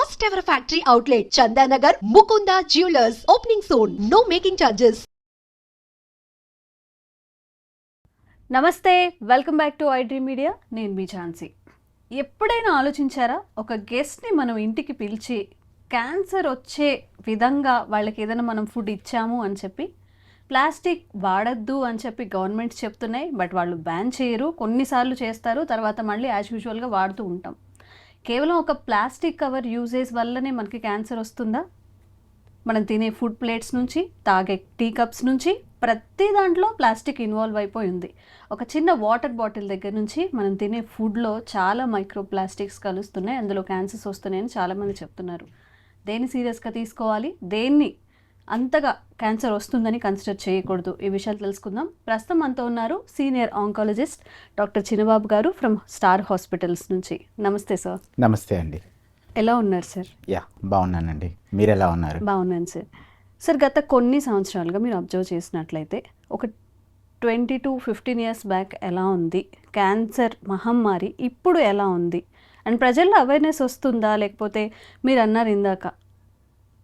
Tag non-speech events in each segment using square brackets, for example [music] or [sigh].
First ever factory outlet Chandanagar Mukunda jewellers opening soon no making charges నమస్తే welcome back to I dream media నేను మీ ఝాన్సీ. ఎప్పుడైనా ఆలోచించారా? ఒక గెస్ట్ని మనం ఇంటికి పిలిచి క్యాన్సర్ వచ్చే విధంగా వాళ్ళకి ఏదైనా మనం ఫుడ్ ఇచ్చాము అని చెప్పి ప్లాస్టిక్ వాడద్దు అని చెప్పి గవర్నమెంట్ చెప్తున్నాయి బట్ వాళ్ళు బ్యాన్ చేయరు. కొన్నిసార్లు చేస్తారు తర్వాత మళ్ళీ యాజ్ యూజువల్గా వాడుతూ ఉంటాం. కేవలం ఒక ప్లాస్టిక్ కవర్ యూజేజ్ వల్లనే మనకి క్యాన్సర్ వస్తుందా? మనం తినే ఫుడ్ ప్లేట్స్ నుంచి తాగే టీ కప్స్ నుంచి ప్రతి దాంట్లో ప్లాస్టిక్ ఇన్వాల్వ్ అయిపోయి ఉంది. ఒక చిన్న వాటర్ బాటిల్ దగ్గర నుంచి మనం తినే ఫుడ్లో చాలా మైక్రో ప్లాస్టిక్స్ కలుస్తున్నాయి. అందులో క్యాన్సర్స్ వస్తున్నాయని చాలామంది చెప్తున్నారు. దేన్ని సీరియస్గా తీసుకోవాలి? దేన్ని? అంతగా క్యాన్సర్ వస్తుందని కన్సిడర్ చేయకూడదు. ఈ విషయాలు తెలుసుకుందాం. ప్రస్తుతం మనతో ఉన్నారు సీనియర్ ఆంకాలజిస్ట్ డాక్టర్ చిన్నబాబు గారు ఫ్రమ్ స్టార్ హాస్పిటల్స్ నుంచి. నమస్తే సార్. నమస్తే అండి. ఎలా ఉన్నారు సార్? యా బాగున్నానండి. మీరు ఎలా ఉన్నారు? బాగున్నాను సార్. సార్ గత కొన్ని సంవత్సరాలుగా మీరు అబ్జర్వ్ చేసినట్లయితే ఒక twenty to fifteen years back ఎలా ఉంది? క్యాన్సర్ మహమ్మారి ఇప్పుడు ఎలా ఉంది? అండ్ ప్రజల్లో అవేర్నెస్ వస్తుందా? లేకపోతే మీరు అన్నారు ఇందాక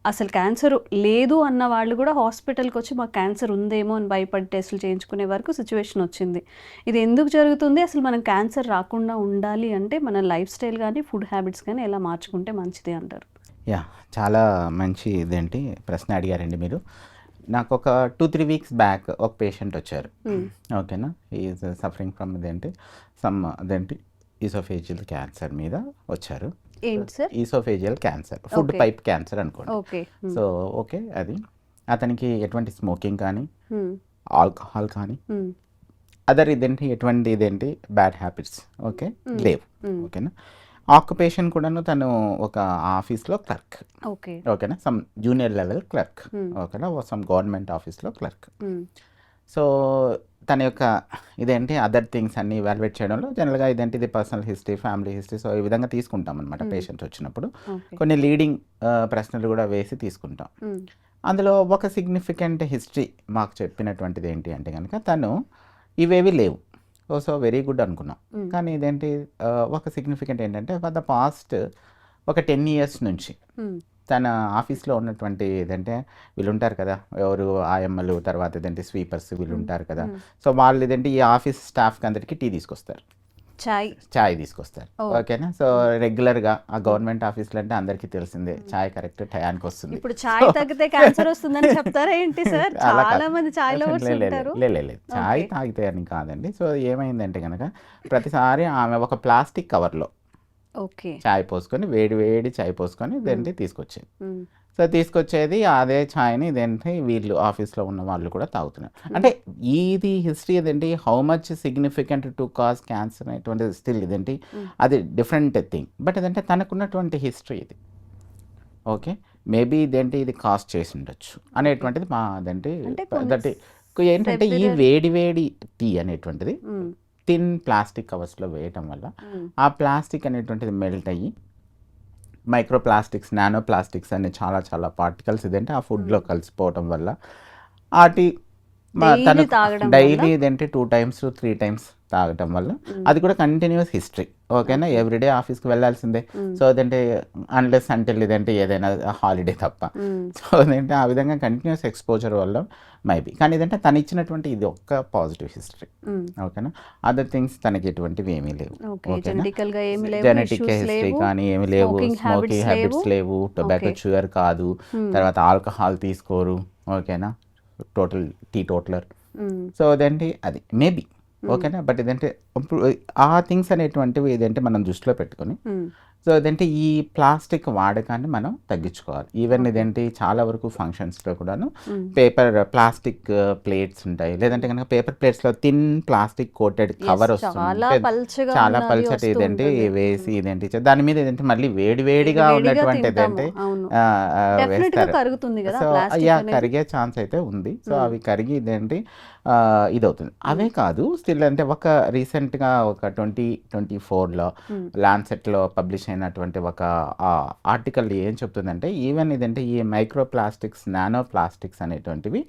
అసలు క్యాన్సర్ లేదు అన్న వాళ్ళు కూడా హాస్పిటల్కి వచ్చి మాకు క్యాన్సర్ ఉందేమో అని భయపడి టెస్టులు చేయించుకునే వరకు సిచ్యువేషన్ వచ్చింది. ఇది ఎందుకు జరుగుతుంది? అసలు మనం క్యాన్సర్ రాకుండా ఉండాలి అంటే మన లైఫ్ స్టైల్ కానీ ఫుడ్ హ్యాబిట్స్ కానీ ఎలా మార్చుకుంటే మంచిది అంటారు? యా చాలా మంచి ఇదేంటి ప్రశ్న అడిగారండి మీరు. నాకు ఒక టూ త్రీ వీక్స్ బ్యాక్ ఒక పేషెంట్ వచ్చారు. ఓకేనా? ఈజ్ సఫరింగ్ ఫ్రమ్ ఇదేంటి? సమ్ అదేంటి? ఈసోఫేజియల్ క్యాన్సర్ మీద వచ్చారు. ఏంటి sir? Esophageal cancer food. Pipe cancer అనుకోండి. ఓకే సో ఓకే అది. అతనికి ఎటువంటి స్మోకింగ్ కానీ ఆల్కహాల్ కానీ అదర్ ఇదేంటి ఎటువంటి ఇదేంటి బ్యాడ్ హ్యాబిట్స్ ఓకే లేవు ఓకేనా ఆక్యుపేషన్ కూడాను తను ఒక ఆఫీస్లో క్లర్క్ ఓకే ఓకేనా some junior level clerk Hmm. ఓకేనా సమ్ గవర్నమెంట్ ఆఫీస్లో క్లర్క్ సో తన యొక్క ఇదేంటి అదర్ థింగ్స్ అన్ని ఇవాల్యుయేట్ చేయడంలో జనరల్గా ఇదేంటి ఇది personal history family history so ఈ విధంగా తీసుకుంటాం అనమాట. పేషెంట్ వచ్చినప్పుడు. కొన్ని లీడింగ్ ప్రశ్నలు కూడా వేసి తీసుకుంటాం. అందులో ఒక సిగ్నిఫికెంట్ హిస్టరీ మాకు చెప్పినటువంటిది ఏంటి అంటే కనుక తను ఇవేవి లేవు. ఓ సో వెరీ గుడ్ అనుకున్నాం. కానీ ఇదేంటి ఒక సిగ్నిఫికెంట్ ఏంటంటే ఫర్ ద పాస్ట్ ఒక టెన్ ఇయర్స్ నుంచి తన ఆఫీస్లో ఉన్నటువంటి ఇదంటే వీళ్ళు ఉంటారు కదా ఎవరు ఆయమ్మలు తర్వాత ఇదేంటి స్వీపర్స్ వీళ్ళు ఉంటారు కదా. సో వాళ్ళు ఇదేంటి ఈ ఆఫీస్ స్టాఫ్కి అందరికీ టీ తీసుకొస్తారు. చాయ్. చాయ్ తీసుకొస్తారు. ఓకేనా? సో రెగ్యులర్గా ఆ గవర్నమెంట్ ఆఫీస్లో అంటే అందరికీ తెలిసిందే చాయ్ కరెక్ట్ టయానికి వస్తుంది. ఇప్పుడు చాయ్ తగ్గితే క్యాన్సర్ వస్తుందని చెప్తారా ఏంటి [laughs] సార్. చాలా మంది చాయ్ లవర్స్ ఉంటారు లేదు చాయ్. తాగితే అని కాదండి. సో ఏమైందంటే కనుక ప్రతిసారి ఆమె ఒక ప్లాస్టిక్ కవర్లో ఓకే. చాయ్ పోసుకొని వేడి వేడి చాయ్ పోసుకొని ఇదేంటి తీసుకొచ్చేది. సో తీసుకొచ్చేది అదే ఛాయ్ని ఇదేంటి వీళ్ళు ఆఫీస్లో ఉన్న వాళ్ళు కూడా తాగుతున్నారు. అంటే ఇది హిస్టరీ ఇదేంటి how much significant to cause cancer అనేటువంటిది స్టిల్ ఇదేంటి. అది డిఫరెంట్ థింగ్ బట్ ఇదంటే తనకున్నటువంటి హిస్టరీ ఇది. ఓకే మేబీ ఇదేంటి ఇది కాస్ట్ చేసి ఉండొచ్చు అనేటువంటిది మా అదేంటి ఏంటంటే ఈ వేడి వేడి టీ అనేటువంటిది థిన్ ప్లాస్టిక్ కవర్స్లో వేయటం వల్ల ఆ ప్లాస్టిక్ అనేటువంటిది మెల్ట్ అయ్యి మైక్రో ప్లాస్టిక్స్ నానో ప్లాస్టిక్స్ అనే చాలా చాలా పార్టికల్స్ ఇదంటే? ఆ ఫుడ్లో కలిసిపోవటం వల్ల వాటి తాగడం డైలీ? ఇదంటే? టూ టైమ్స్ త్రీ టైమ్స్ తాగటం వల్ల అది కూడా కంటిన్యూస్ హిస్టరీ ఓకేనా? ఎవ్రీడే ఆఫీస్కి వెళ్ళాల్సిందే. సో అదంటే అన్లెస్ అంటిల్ ఇదంటే ఏదైనా హాలిడే తప్ప. సో అదంటే ఆ విధంగా కంటిన్యూస్ ఎక్స్పోజర్ వల్ల మైబీ కానీ ఇదంటే తను ఇచ్చినటువంటి ఇది ఒక్క పాజిటివ్ హిస్టరీ ఓకేనా? అదర్ థింగ్స్ తనకి ఎటువంటివి ఏమీ లేవు. జెనెటిక్ హిస్టరీ కానీ ఏమి లేవు స్మోకింగ్ హ్యాబిట్స్ లేవు. టొబాకో. షుగర్ కాదు. Hmm. తర్వాత ఆల్కహాల్ తీసుకోరు. ఓకేనా? Total tea totaller. సో అదేంటి అది మేబీ ఓకేనా? బట్ ఇదంటే ఇప్పుడు ఆ థింగ్స్ అనేటువంటివి ఇదంటే మనం దృష్టిలో పెట్టుకొని సో అదంటే ఈ ప్లాస్టిక్ వాడకాన్ని మనం తగ్గించుకోవాలి ఈవెన్ ఇదేంటి చాలా వరకు ఫంక్షన్స్లో కూడాను. పేపర్ ప్లాస్టిక్ ప్లేట్స్ ఉంటాయి లేదంటే కనుక పేపర్ ప్లేట్స్లో థిన్ ప్లాస్టిక్ కోటెడ్ కవర్ వస్తుంది చాలా పల్చటి ఇదేంటి. వేసి ఇదేంటి దాని మీద ఇదేంటి మళ్ళీ వేడి వేడిగా ఉన్నటువంటి వేస్తారు కదా సో ప్లాస్టిక్ యా అనేది. కరిగే ఛాన్స్ అయితే ఉంది సో. అవి కరిగి ఇదేంటి ఇదవుతుంది అవే కాదు స్టిల్ అంటే ఒక రీసెంట్గా ఒక ట్వంటీ ట్వంటీ ఫోర్లో. లాన్సెట్లో పబ్లిష్ అయినటువంటి ఒక ఆర్టికల్ ఏం చెప్తుందంటే ఈవెన్ ఇదంటే ఈ మైక్రో ప్లాస్టిక్స్ నానో ప్లాస్టిక్స్ అనేటువంటివి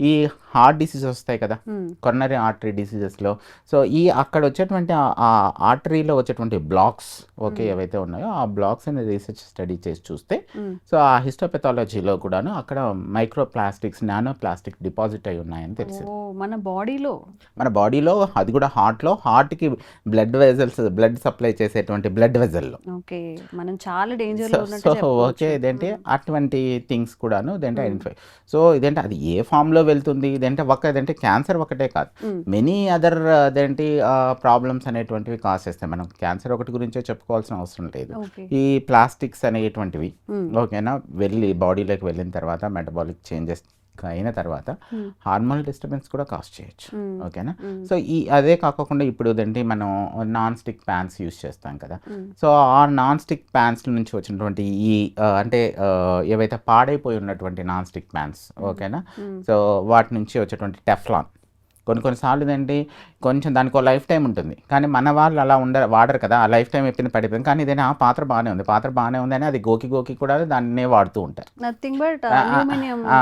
ఈ హార్ట్ డిసీజెస్ వస్తాయి కదా. కొరనరీ ఆర్టరీ డిసీజెస్లో సో ఈ అక్కడ వచ్చేటువంటి ఆ- ఆర్టరీలో వచ్చేటువంటి బ్లాక్స్ ఓకే ఏవైతే ఉన్నాయో ఆ బ్లాక్స్ అని రీసెర్చ్ స్టడీ చేసి చూస్తే మ్మ్. సో ఆ హిస్టోపెథాలజీలో కూడాను అక్కడ micro plastics nano plastic deposit అయి ఉన్నాయని తెలిసింది. మన బాడీలో? మన బాడీలో అది కూడా హార్ట్లో హార్ట్కి బ్లడ్ వెజల్స్ బ్లడ్ సప్లై చేసేటువంటి బ్లడ్ వెజల్లో ఓకే మనం చాలా డేంజర్ సో. ఓకే ఇదేంటి? అటువంటి థింగ్స్ కూడాను ఇదేంటి ఐడెంటిఫై సో ఇదేంటి? అది ఏ ఫామ్లో వెళ్తుంది. ఇదేంటి ఒక ఇదేంటి క్యాన్సర్ ఒకటే కాదు. మెనీ అదర్ అదేంటి ప్రాబ్లమ్స్ అనేటువంటివి కాస్ చేస్తాయి. మనం క్యాన్సర్ ఒకటి గురించే చెప్పుకోవాల్సిన అవసరం లేదు. ఈ ప్లాస్టిక్స్ అనేటువంటివి. ఓకేనా? వెళ్ళి బాడీలోకి వెళ్ళిన తర్వాత మెటబాలిక్ చేంజెస్ అయిన తర్వాత మ్మ్. హార్మోనల్ డిస్టర్బెన్స్ కూడా కాస్ చేయొచ్చు మ్మ్. ఓకేనా మ్మ్. సో ఈ అదే కాకుండా ఇప్పుడు ఏంటి మనం నాన్ స్టిక్ ప్యాన్స్ యూస్ చేస్తాం కదా. సో ఆ నాన్ స్టిక్ ప్యాన్స్ నుంచి వచ్చినటువంటి ఈ అంటే ఏవైతే పాడైపోయి ఉన్నటువంటి నాన్ స్టిక్ ప్యాన్స్ ఓకేనా. సో వాటి నుంచి వచ్చేటువంటి టెఫ్లాన్ కొన్ని కొన్నిసార్లు ఏంటి కొంచెం దానికి ఒక లైఫ్ టైం ఉంటుంది. కానీ మన వాళ్ళు అలా ఉండ వాడరు కదా ఆ లైఫ్ టైం ఎప్పిన పడిపోయింది. కానీ ఇదేనా ఆ పాత్ర బాగానే ఉంది. పాత్ర బాగానే ఉంది అని అది గోకి గోకి కూడా దాన్నే వాడుతూ ఉంటారు. Nothing but.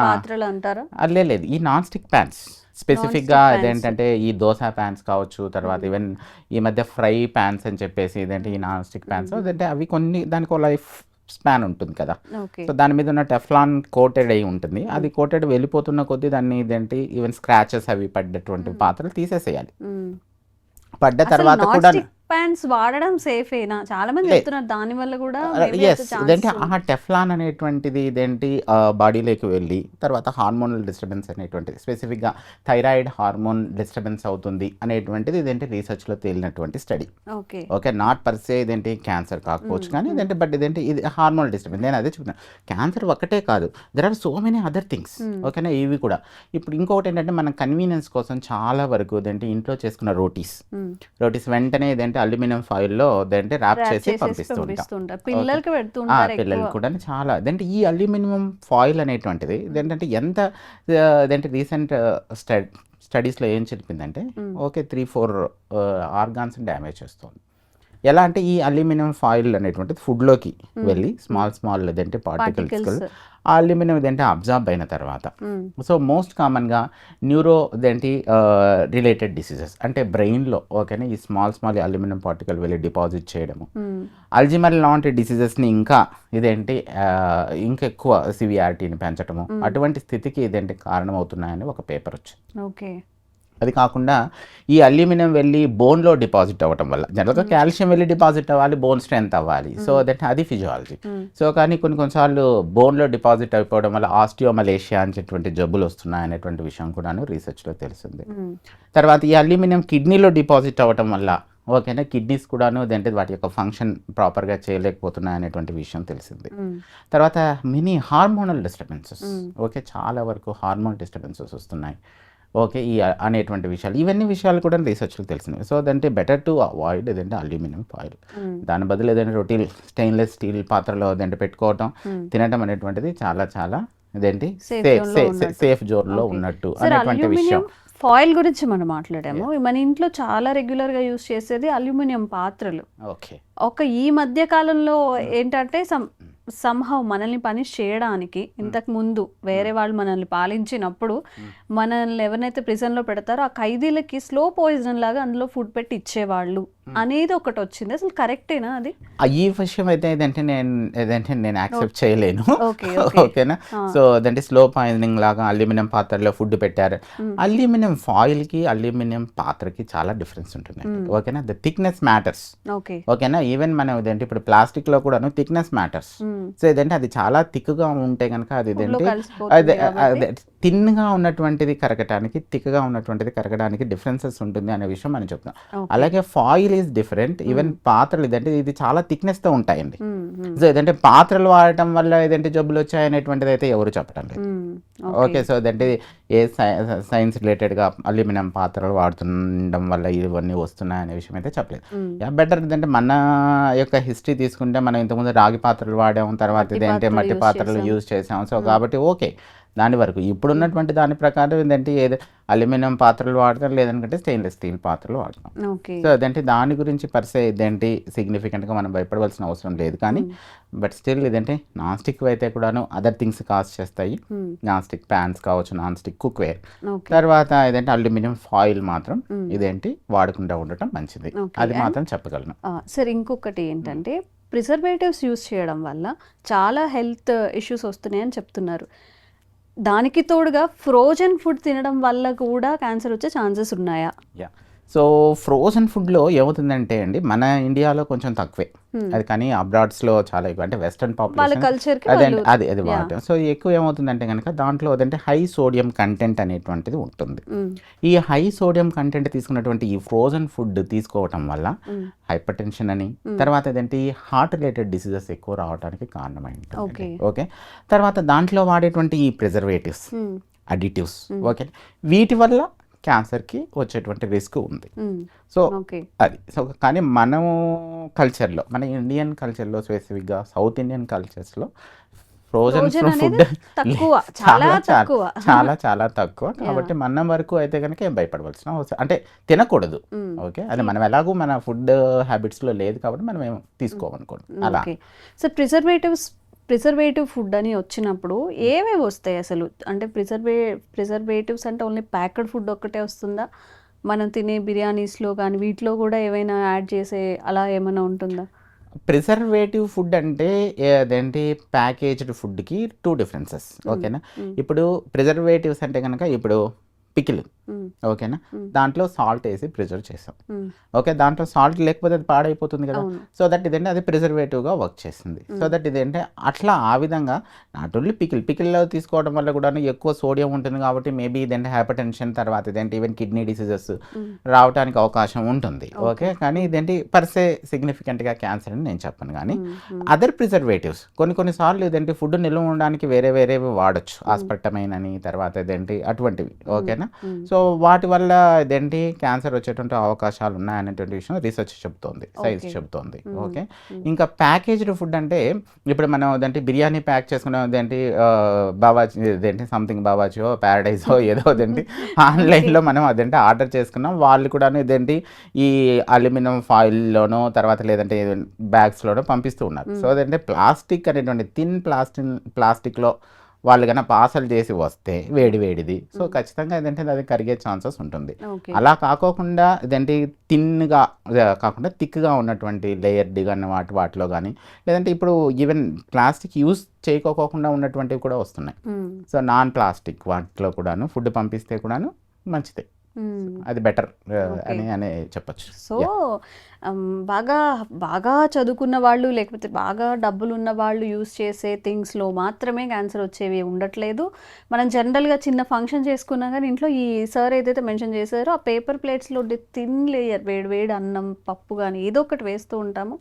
పాత్రలు అంటారా? లేదు ఈ నాన్ స్టిక్ ప్యాన్స్ స్పెసిఫిక్గా. ఇదేంటంటే ఈ దోశ ప్యాన్స్ కావచ్చు తర్వాత ఈవెన్ ఈ మధ్య ఫ్రై ప్యాన్స్ అని చెప్పేసి ఇదేంటి ఈ నాన్ స్టిక్ ప్యాన్స్ అదంటే అవి కొన్ని దానికి ఒక లైఫ్ స్పాన్ ఉంటుంది కదా. సో దాని మీద ఉన్న టెఫ్లాన్ కోటెడ్ అయి ఉంటుంది. అది కోటెడ్ వెళ్ళిపోతున్న కొద్దీ దాన్ని ఇదేంటి ఈవెన్ స్క్రాచెస్ అవి పడ్డటువంటి పాత్రలు తీసేసేయాలి. పడ్డ తర్వాత కూడా ప్యాన్స్ వాడడం సేఫేనా చాలా మంది. చెప్తున్నారు దాని వల్ల కూడా ఎస్ ఇదేంటి? ఆ టెఫ్లాన్ అనేటువంటిది ఇదేంటి? బాడీలోకి వెళ్ళి తర్వాత హార్మోనల్ డిస్టర్బెన్స్ అనేటువంటిది స్పెసిఫిక్గా థైరాయిడ్ హార్మోన్ డిస్టర్బెన్స్ అవుతుంది అనేటువంటిది ఇదేంటి? రీసెర్చ్లో తేలినటువంటి study okay. Okay not per se ఇదేంటి? క్యాన్సర్ కాకపోవచ్చు కానీ ఇదేంటి? బట్ ఇదేంటి? ఇది హార్మోనల్ డిస్టర్బెన్స్ నేను అదే చెప్తున్నాను క్యాన్సర్ ఒకటే కాదు. There are so many other things ఓకేనా ఇవి కూడా. ఇప్పుడు ఇంకొకటి ఏంటంటే మన కన్వీనియన్స్ కోసం చాలా వరకు ఇదేంటి? ఇంట్లో చేసుకున్న రోటీస్. రోటీస్ వెంటనే ఇదేంటి? అల్యూమినియం ఫాయిల్లో ఇదేంటి ర్యాప్ చేసి పంపిస్తుంటారు పిల్లలకి పెడుతుంటారు కూడా చాలా. ఇదేంటి ఈ అల్యూమినియం ఫాయిల్ అనేటువంటిది ఇదేంటంటే ఎంత ఆ, ఇదేంటి రీసెంట్ స్టడ్ స్టడీస్లో ఏం చెప్పిందంటే okay three four organs damage చేస్తుంది. ఎలా అంటే ఈ అల్యూమినియం ఫాయిల్ అనేటువంటిది ఫుడ్లోకి వెళ్ళి స్మాల్ స్మాల్ ఇదంటే పార్టికల్స్. ఆ అల్యూమినియం ఇదంటే అబ్జార్బ్ అయిన తర్వాత. సో మోస్ట్ కామన్గా న్యూరో ఇదేంటి రిలేటెడ్ డిసీజెస్ అంటే బ్రెయిన్లో ఓకేనా ఈ స్మాల్ స్మాల్ అల్యూమినియం పార్టికల్ వెళ్ళి డిపాజిట్ చేయడము. అల్జిమర్ లాంటి డిసీజెస్ని ఇంకా ఇదేంటి ఇంకా ఎక్కువ సివియారిటీని పెంచడము అటువంటి స్థితికి ఇదేంటి కారణమవుతున్నాయని ఒక పేపర్ వచ్చింది. ఓకే. అది కాకుండా ఈ అల్యూమినియం వెళ్ళి బోన్లో డిపాజిట్ అవ్వటం వల్ల జనరల్గా కాల్షియం వెళ్ళి డిపాజిట్ అవ్వాలి బోన్ స్ట్రెంత్ అవ్వాలి. సో దట్ అది ఫిజియాలజీ. సో కానీ కొన్ని కొన్నిసార్లు బోన్లో డిపాజిట్ అయిపోవడం వల్ల ఆస్టియోమలేషియా అనేటువంటి జబ్బులు వస్తున్నాయి అనేటువంటి విషయం కూడాను రీసెర్చ్లో తెలిసింది. తర్వాత ఈ అల్యూమినియం కిడ్నీలో డిపాజిట్ అవ్వటం వల్ల ఓకేనా కిడ్నీస్ కూడాను అంటే వాటి యొక్క ఫంక్షన్ ప్రాపర్గా చేయలేకపోతున్నాయి అనేటువంటి విషయం తెలిసింది. తర్వాత మినీ హార్మోనల్ డిస్టర్బెన్సెస్. ఓకే చాలా వరకు హార్మోన్ డిస్టర్బెన్సెస్ వస్తున్నాయి. ఓకే ఈ అనేటువంటి విషయాలు. ఇవన్నీ విషయాలు కూడా రీసెర్చ్లో తెలిసినవి. సో అదంటే బెటర్ టు అవాయిడ్ ఏదంటే అల్యూమినియం ఫాయిల్. దాని బదులు ఏదైనా రొటీన్ స్టెయిన్లెస్ స్టీల్ పాత్రలో అదంటే పెట్టుకోవటం. తినడం అనేటువంటిది చాలా చాలా ఇదేంటి. సేఫ్ జోన్లో. ఉన్నట్టు. అనేటువంటి విషయం. ఫాయిల్ గురించి మనం మాట్లాడాము. మన ఇంట్లో చాలా రెగ్యులర్గా యూస్ చేసేది అల్యూమినియం పాత్రలు. ఓకే. ఒక ఈ మధ్య కాలంలో ఏంటంటే సమ్ సంహవ్ మనల్ని పనిష్ చేయడానికి ఇంతకు ముందు వేరే వాళ్ళు మనల్ని పాలించినప్పుడు మనల్ని ఎవరినైతే prison లో పెడతారో ఆ ఖైదీలకి స్లో పాయిజన్ లాగా అందులో ఫుడ్ పెట్టి ఇచ్చేవాళ్ళు అనేది ఒకటి వచ్చింది. అసలు కరెక్టేనా అది? ఈ విషయం అయితే ఏదంటే నేను ఏదంటే నేను యాక్సెప్ట్ చేయలేను. Okay [laughs] okay. ఓకేనా? సో అదంటే స్లో పాయిజనింగ్ లాగా అల్యూమినియం పాత్రలో ఫుడ్ పెట్టారు. అల్యూమినియం ఫాయిల్కి అల్యూమినియం పాత్రకి చాలా డిఫరెన్స్ ఉంటుంది ఓకేనా? The thickness matters okay. ఓకేనా? ఈవెన్ మనం ఇదేంటి ఇప్పుడు ప్లాస్టిక్లో కూడాను థిక్నెస్ మ్యాటర్స్ సో ఇదంటే అది చాలా థిక్గా ఉంటే కనుక అది ఇదేంటి అదే. అదే థిన్గా ఉన్నటువంటిది కరగటానికి థిక్గా ఉన్నటువంటిది కరగడానికి డిఫరెన్సెస్ ఉంటుంది అనే విషయం మనం చెప్తాం. Okay. అలాగే ఫాయిల్ ఈజ్ డిఫరెంట్ ఈవెన్ పాత్రలు ఇదంటే ఇది చాలా థిక్నెస్తో ఉంటాయండి. మ్మ్, మ్మ్, సో ఇదంటే పాత్రలు వాడటం వల్ల ఏదంటే జబ్బులు వచ్చాయనేటువంటిది అయితే ఎవరు చెప్పడం లేదు. ఓకే సో అదంటే ఏ సైన్స్ రిలేటెడ్గా అల్యూమినియం పాత్రలు వాడుతుండడం వల్ల ఇవన్నీ వస్తున్నాయి అనే విషయం అయితే చెప్పలేదు. బెటర్ ఏంటంటే మన యొక్క హిస్టరీ తీసుకుంటే మనం ఇంతకుముందు రాగి పాత్రలు వాడాము తర్వాత ఇదేంటే మట్టి పాత్రలు. యూజ్ చేసాం. సో కాబట్టి ఓకే దాని వరకు. ఇప్పుడు ఉన్నటువంటి దాని ప్రకారం ఏంటంటే ఏదో? అల్యూమినియం పాత్రలు వాడతాం లేదంటే స్టెయిన్లెస్ స్టీల్ పాత్రలు వాడతాం. సో అదంటే దాని గురించి పర్సే ఇదేంటి? సిగ్నిఫికెంట్గా మనం భయపడవలసిన అవసరం లేదు కానీ బట్ స్టిల్ ఇదంటే? నాన్ స్టిక్ అయితే కూడాను అదర్ థింగ్స్ కాస్ట్ చేస్తాయి. నాన్ స్టిక్ ప్యాన్స్ కావచ్చు నాన్ స్టిక్ కుక్ వేర్ తర్వాత ఇదంటే? అల్యూమినియం ఫాయిల్ మాత్రం ఇదేంటి? వాడకుండా ఉండటం మంచిది. అది మాత్రం చెప్పగలను. సార్ ఇంకొకటి ఏంటంటే ప్రిజర్వేటివ్స్ యూస్ చేయడం వల్ల చాలా హెల్త్ ఇష్యూస్ వస్తున్నాయని చెప్తున్నారు. దానికి తోడుగా ఫ్రోజన్ ఫుడ్ తినడం వల్ల కూడా క్యాన్సర్ వచ్చే ఛాన్సెస్ ఉన్నాయా? యా సో ఫ్రోజన్ ఫుడ్లో ఏమవుతుందంటే అండి మన ఇండియాలో కొంచెం తక్కువే. అది కానీ అబ్రాడ్స్లో చాలా ఎక్కువ. అంటే వెస్ట్రన్ పాపులేషన్ కల్చర్కి అదే అది అది వాడటం. సో ఎక్కువ ఏమవుతుందంటే కనుక దాంట్లో అదంటే హై సోడియం కంటెంట్ అనేటువంటిది ఉంటుంది. ఈ హై సోడియం కంటెంట్ తీసుకున్నటువంటి ఈ ఫ్రోజన్ ఫుడ్ తీసుకోవటం వల్ల. హైపర్ టెన్షన్ అని తర్వాత ఈ హార్ట్ రిలేటెడ్ డిసీజెస్ ఎక్కువ రావడానికి కారణమై ఉంటుంది Okay. ఓకే? తర్వాత దాంట్లో వాడేటువంటి ఈ ప్రిజర్వేటివ్స్. Additives okay? వీటి వల్ల క్యాన్సర్కి వచ్చేటువంటి రిస్క్ ఉంది. సో అది. సో కానీ మనం కల్చర్లో మన ఇండియన్ కల్చర్లో స్పెసిఫిక్గా సౌత్ ఇండియన్ కల్చర్స్లో ఫ్రోజన్ ఫుడ్ తక్కువ, [laughs] చాలా తక్కువ. చాలా చాలా తక్కువ. [laughs] కాబట్టి మన వరకు అయితే కనుక ఏం భయపడవలసిన అవసరం అంటే తినకూడదు. ఓకే? అది మనం ఎలాగూ మన ఫుడ్ హ్యాబిట్స్లో లేదు కాబట్టి మనం ఏం తీసుకోమనుకోండి అలా. సో ప్రిజర్వేటివ్స్ ప్రిజర్వేటివ్ ఫుడ్ అని వచ్చినప్పుడు ఏవేవి వస్తాయి అసలు? అంటే ప్రిజర్వే ప్రిజర్వేటివ్స్ అంటే ఓన్లీ ప్యాక్డ్ ఫుడ్ ఒక్కటే వస్తుందా? మనం తినే బిర్యానీస్లో కానీ వీటిలో కూడా ఏవైనా యాడ్ చేసే అలా ఏమైనా ఉంటుందా? ప్రిజర్వేటివ్ ఫుడ్ అంటే అదేంటి? ప్యాకేజ్డ్ ఫుడ్కి టూ డిఫరెన్సెస్ ఓకేనా ఇప్పుడు ప్రిజర్వేటివ్స్ అంటే కనుక ఇప్పుడు పికిల్. ఓకేనా? మ్మ్. దాంట్లో సాల్ట్ వేసి ప్రిజర్వ్ చేసాం మ్మ్. ఓకే దాంట్లో సాల్ట్ లేకపోతే అది పాడైపోతుంది కదా. సో దట్ ఇదేంటి? అది ప్రిజర్వేటివ్గా వర్క్ చేస్తుంది. సో దట్ ఇదేంటి? అట్లా ఆ విధంగా నాట్ ఓన్లీ పికిల్ పికిల్లో తీసుకోవడం వల్ల కూడా ఎక్కువ సోడియం ఉంటుంది కాబట్టి మేబీ ఇదేంటి హైపర్ టెన్షన్ తర్వాత ఇదేంటి? ఈవెన్ కిడ్నీ డిసీజెస్ రావడానికి అవకాశం ఉంటుంది. ఓకే కానీ ఇదేంటి? పర్సే సిగ్నిఫికెంట్గా క్యాన్సర్ అని నేను చెప్పను కానీ అదర్ ప్రిజర్వేటివ్స్ కొన్ని కొన్ని సార్లు ఇదేంటి? ఫుడ్ నిల్వ ఉండడానికి వేరే వేరేవి వాడచ్చు. ఆస్పర్టమైన్ అని తర్వాత ఇదేంటి? అటువంటివి. ఓకేనా సో వాటి వల్ల ఇదేంటి? క్యాన్సర్ వచ్చేటువంటి అవకాశాలు ఉన్నాయనేటువంటి విషయం రీసెర్చ్ చెప్తోంది సైన్స్. చెప్తోంది ఓకే? ఇంకా ప్యాకేజ్డ్ ఫుడ్ అంటే ఇప్పుడు మనం ఇదేంటి బిర్యానీ ప్యాక్ చేసుకున్నాం ఇదేంటి ఆ, బావాచి ఇదేంటి సంథింగ్ బావాచియో ప్యారడైజో [laughs] ఏదో ఇదేంటి ఆన్లైన్లో మనం అదేంటి ఆర్డర్ చేసుకున్నాం. వాళ్ళు కూడా ఇదేంటి ఈ అల్యూమినియం ఫాయిల్లోనో తర్వాత లేదంటే బ్యాగ్స్లోనో పంపిస్తూ ఉన్నారు. సో అదంటే ప్లాస్టిక్ అనేటువంటి థిన్ ప్లాస్టిక్ ప్లాస్టిక్లో వాళ్ళు కన్నా పార్సల్ చేసి వస్తే వేడి వేడిది. సో ఖచ్చితంగా ఏంటంటే అది కరిగే ఛాన్సెస్ ఉంటుంది. అలా కాకోకుండా ఇదేంటి తిన్గా కాకుండా థిక్గా ఉన్నటువంటి లేయర్డ్ కానీ వాటి వాటిలో కానీ లేదంటే ఇప్పుడు ఈవెన్ ప్లాస్టిక్ యూస్ చేయకోకుండా ఉన్నటువంటివి కూడా వస్తున్నాయి. సో నాన్ ప్లాస్టిక్ వాటిలో కూడాను ఫుడ్ పంపిస్తే కూడాను మంచిదే. అది బెటర్ Okay. అని అని చెప్పొచ్చు. సో అమ్, బాగా బాగా చదువుకున్న వాళ్ళు లేకపోతే బాగా డబ్బులు ఉన్న వాళ్ళు యూస్ చేసే థింగ్స్లో మాత్రమే క్యాన్సర్ వచ్చేవి ఉండట్లేదు. మనం జనరల్గా చిన్న ఫంక్షన్ చేసుకున్నా కానీ ఇంట్లో ఈ సార్ ఏదైతే మెన్షన్ చేశారో ఆ పేపర్ ప్లేట్స్లో థిన్ లేయర్ వేడి వేడి అన్నం పప్పు కానీ ఏదో ఒకటి వేస్తూ ఉంటాము.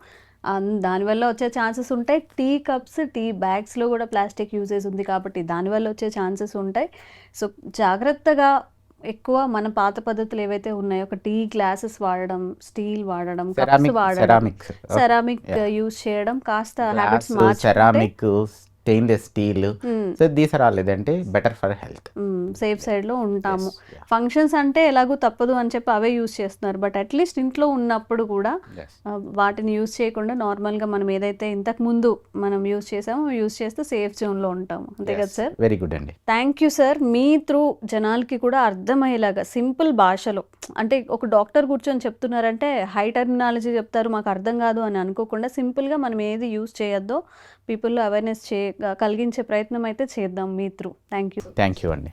దానివల్ల వచ్చే ఛాన్సెస్ ఉంటాయి. టీ కప్స్ టీ బ్యాగ్స్లో కూడా ప్లాస్టిక్ యూజెస్ ఉంది కాబట్టి దానివల్ల వచ్చే ఛాన్సెస్ ఉంటాయి. సో జాగ్రత్తగా ఎక్కువ మన పాత పద్ధతులు ఏవైతే ఉన్నాయో ఒక టీ గ్లాసెస్ వాడడం స్టీల్ వాడడం కప్స్ సెరామిక్ వాడడం సెరామిక్ సెరామిక్ యూజ్ చేయడం కాస్త habits ceramic stainless steel so these are all ఇదంటే బెటర్ ఫర్ హెల్త్ సేఫ్ సైడ్లో ఉంటాము. ఫంక్షన్స్ అంటే ఎలాగో తప్పదు అని చెప్పి అవే యూజ్ చేస్తున్నారు. బట్ అట్లీస్ట్ ఇంట్లో ఉన్నప్పుడు కూడా వాటిని యూజ్ చేయకుండా నార్మల్గా మనం ఏదైతే ఇంతకు ముందు మనం యూజ్ చేసామో యూజ్ చేస్తే సేఫ్ జోన్లో ఉంటాము. అంతే కదా సార్ వెరీ గుడ్ అండి. థ్యాంక్ యూ సార్ మీ త్రూ జనాలకి కూడా అర్థమయ్యేలాగా సింపుల్ భాషలో అంటే ఒక డాక్టర్ కూర్చొని చెప్తున్నారంటే హై టర్మినాలజీ చెప్తారు మాకు అర్థం కాదు అని అనుకోకుండా సింపుల్గా మనం ఏది యూజ్ చేయొద్దో పీపుల్లో అవేర్నెస్ చే కలిగించే ప్రయత్నం అయితే చేద్దాం మీ through. Thank you thank you అండి.